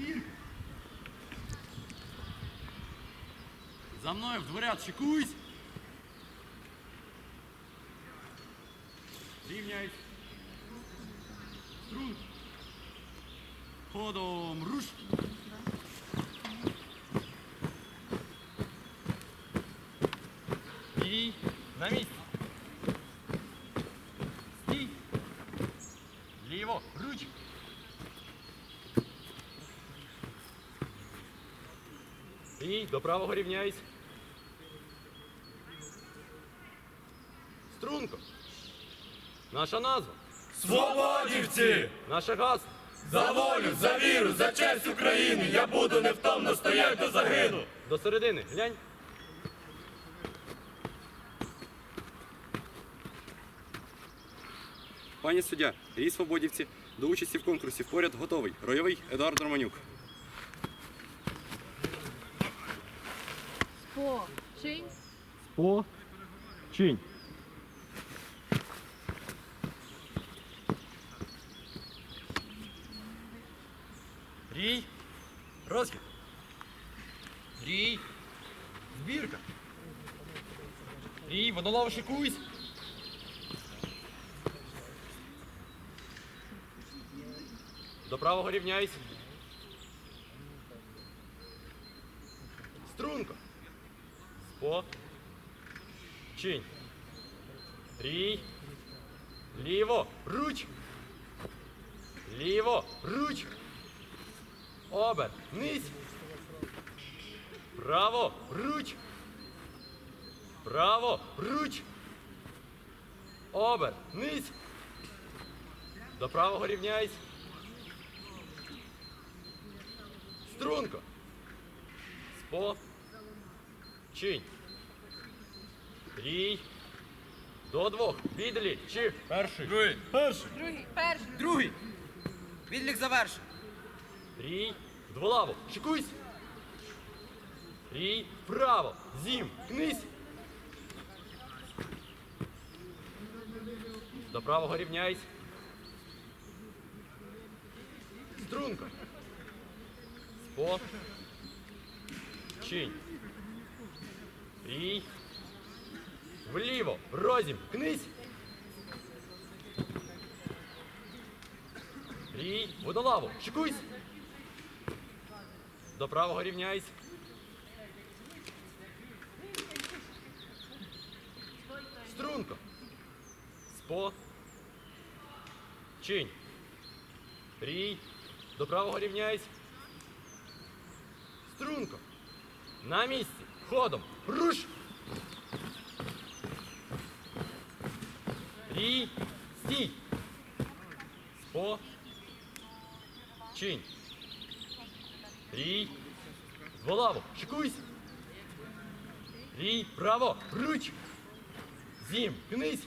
Збір. За мною в дворяд шикуйсь. Рівняйсь. Струн. Ходом руш. І на місці. Стій. Ліво, руч. І до правого рівняйсь. Струнко. Наша назва. Свободівці! Наше гасло. За волю, за віру, за честь України! Я буду невтомно стоять до загину! До середини. Глянь. Пані суддя, рій свободівці до участі в конкурсі поряд готовий. Ройовий Едуард Романюк. По. Чинь. По. Чинь. Рій. Розхід. Рій. Збірка. Рій, водолав шикуйсь. До правого рівняйсь. Струнко. Спо. Чинь. Рій. Ліво. Руч. Ліво. Руч. Обер. Низь. Право. Руч. Право. Руч. Обер. Низь. До правого рівняйсь. Струнко. Спо. Чинь. Рій. До двох. Відлі. Чи. Перший. Другий. Перший. Другий. Перший. Другий. Відлік завершив. Рій. В дволаву. Шикуйсь. Рій. Право. Зім. Кнись. До правого рівняйсь. Струнко. Спо. Чинь. Рій. Вліво. Розім. Кнись. Рій. Водолаву. Шикуйсь. До правого рівняйсь. Струнко. Спо. Чинь. Рій. До правого рівняйсь. Струнко. На місці. Ходом. Руш. Рій. Стій. Спо. Чинь. Рій. Зволаву. Шикуйсь. Рій. Право. Руч. Зім. Кнись.